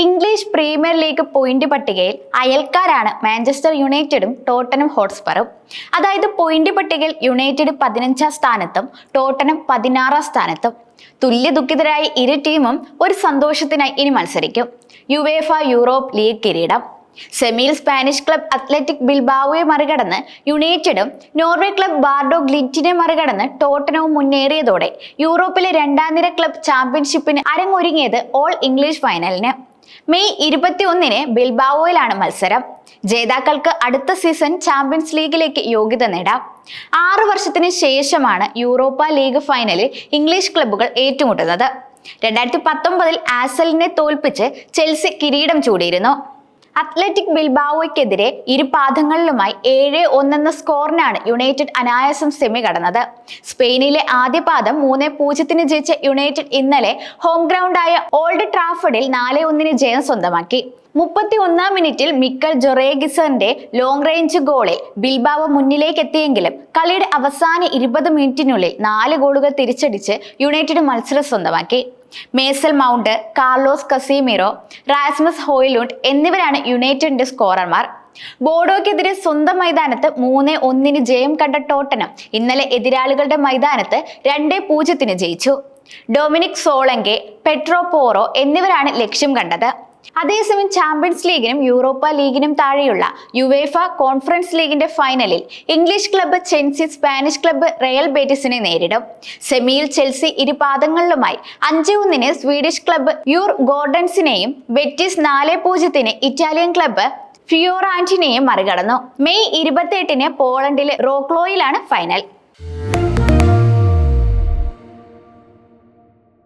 English premier league point പട്ടികയിൽ അയൽക്കാരാണ് Manchester യുണൈറ്റഡും Tottenham ഹോട്ട്സ്പറും. അതായത് പോയിന്റ് പട്ടികയിൽ യുണൈറ്റഡ് പതിനഞ്ചാം സ്ഥാനത്തും ടോട്ടനം പതിനാറാം സ്ഥാനത്തും. തുല്യ ദുഃഖിതരായ ഇരു ടീമും ഒരു സന്തോഷത്തിനായി ഇനി മത്സരിക്കും. യുവേഫ യൂറോപ്പ് ലീഗ് കിരീടം. സെമിയിൽ സ്പാനിഷ് ക്ലബ് അത്ലറ്റിക് ബിൽബാവോയെ മറികടന്ന് യുണൈറ്റഡും നോർവേ ക്ലബ് ബാർഡോ ഗ്ലിറ്റിനെ മറികടന്ന് ടോട്ടനവും മുന്നേറിയതോടെ യൂറോപ്പിലെ രണ്ടാം നിര ക്ലബ് ചാമ്പ്യൻഷിപ്പിന് അരങ്ങൊരുങ്ങിയത് ഓൾ ഇംഗ്ലീഷ് ഫൈനലിന്. മെയ് ഇരുപത്തിയൊന്നിന് ബിൽബാവോയിലാണ് മത്സരം. ജേതാക്കൾക്ക് അടുത്ത സീസൺ ചാമ്പ്യൻസ് ലീഗിലേക്ക് യോഗ്യത നേടാം. ആറു വർഷത്തിന് ശേഷമാണ് യൂറോപ്പ ലീഗ് ഫൈനലിൽ ഇംഗ്ലീഷ് ക്ലബ്ബുകൾ ഏറ്റുമുട്ടുന്നത്. രണ്ടായിരത്തി പത്തൊമ്പതിൽ ആസലിനെ തോൽപ്പിച്ച് ചെൽസി കിരീടം ചൂടിയിരുന്നു. അത്ലറ്റിക് ബിൽബാവോയ്ക്കെതിരെ ഇരുപാദങ്ങളിലുമായി ഏഴ് ഒന്നെന്ന സ്കോറിനാണ് യുണൈറ്റഡ് അനായാസം സെമി കടന്നത്. സ്പെയിനിലെ ആദ്യ പാദം മൂന്ന് പൂജ്യത്തിന് ജയിച്ച യുണൈറ്റഡ് ഇന്നലെ ഹോം ഗ്രൗണ്ടായ ഓൾഡ് ട്രാഫഡിൽ നാല് ഒന്നിന് ജയം സ്വന്തമാക്കി. മുപ്പത്തി ഒന്നാം മിനിറ്റിൽ മിക്കൽ ജൊറേഗിസറിന്റെ ലോങ് റേഞ്ച് ഗോളിൽ ബിൽബാവ മുന്നിലേക്ക് എത്തിയെങ്കിലും കളിയുടെ അവസാന ഇരുപത് മിനിറ്റിനുള്ളിൽ നാല് ഗോളുകൾ തിരിച്ചടിച്ച് യുണൈറ്റഡ് മത്സരം സ്വന്തമാക്കി. Mason Mount Carlos Casemiro Rasmus Hojlund എന്നിവരാണ് യുണൈറ്റഡിന്റെ സ്കോറർമാർ. ബോഡോയ്ക്കെതിരെ സ്വന്തം മൈതാനത്ത് മൂന്ന് ഒന്നിന് ജയം കണ്ട ടോട്ടനം ഇന്നലെ എതിരാളികളുടെ മൈതാനത്ത് രണ്ട് പൂജ്യത്തിന് ജയിച്ചു. ഡൊമിനിക് സോളങ്കെ പെട്രോ പോറോ എന്നിവരാണ് ലക്ഷ്യം കണ്ടത്. അതേസമയം ചാമ്പ്യൻസ് ലീഗിനും യൂറോപ്പ ലീഗിനും താഴെയുള്ള യുവേഫ കോൺഫറൻസ് ലീഗിന്റെ ഫൈനലിൽ English club Chelsea Spanish club Real ബേറ്റിസിനെ നേരിടും. സെമിയിൽ ചെൽസി ഇരുപാദങ്ങളിലുമായി അഞ്ച് ഒന്നിന് സ്വീഡിഷ് ക്ലബ്ബ് യൂർ ഗോർഡൻസിനെയും ബെറ്റിസ് നാല് പൂജ്യത്തിന് ഇറ്റാലിയൻ ക്ലബ്ബ് ഫിയോറാന്റിനെയും മറികടന്നു. മെയ് ഇരുപത്തിയെട്ടിന് പോളണ്ടിലെ റോക്ലോയിലാണ് ഫൈനൽ.